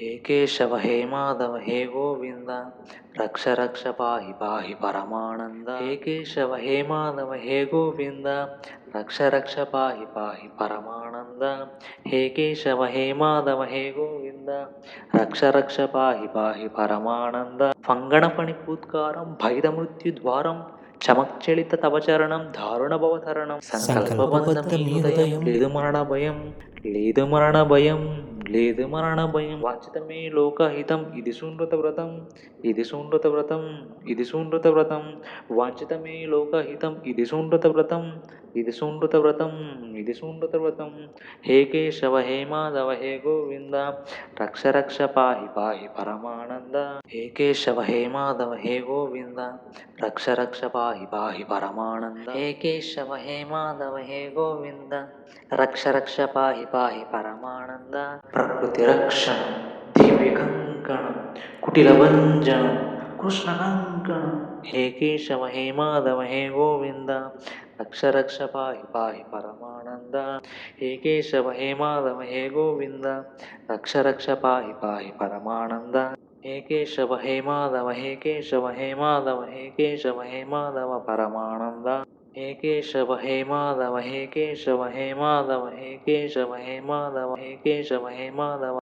హే కేశవ హే మాధవ హే గోవింద రక్ష రక్ష పాహి పాహి పరమానంద. హే కేశవ హే మాధవ హే గోవింద రక్ష రక్ష పాహి పాహి పరమానంద. హే కేశవ హే మాధవ హే గోవింద రక్ష రక్ష పాహి పాహి పరమానంద. ఫంగణపణి పూత్కారం భైద మృత్యు ద్వారం చమక్చలిత తవచరణం దారుణ భవతరణం సంకల్పబద్ధ లేదు మరణ భయం లేదు మరణ భయం. లేదు మరణ భయం. వాచితమే లోకహితం. ఇది శూన్యత వ్రతం. ఇది శూన్యత వ్రతం. ఇది శూన్యత వ్రతం. వాచితమే లోకహితం. ఇది శూన్యత వ్రతం. ఇది శూన్యత వ్రతం. ఇది శూన్యత వ్రతం. హే కేశవ హే మాధవ హే గోవింద. రక్ష రక్ష పాహి పాహి పరమానంద. హే కేశవ హే మాధవ హే గోవింద. రక్ష రక్ష పాహి పాహి పరమానంద. హే కేశవ హే మాధవ హే గోవింద. రక్ష రక్ష పాహి పాహి పరమానంద. ప్రకృతి రక్షణం దివ్య కంకణం కుటిల భంజనం కృష్ణ కంకణం హే కేశవ హే మాధవ హే గోవింద రక్ష రక్ష పాహి పాహి పరమానంద హే కేశవ హే మాధవ హే గోవింద రక్ష రక్ష పాహి పాహి పరమానంద హే కేశవ హే మాధవ హే కేశవ హే మాధవ హే కేశవ హే మాధవ పరమానంద హే కేశవ హే మాధవ హే కేశవ హే మాధవ హే కేశవ హే మాధవ హే కేశవ హే మాధవ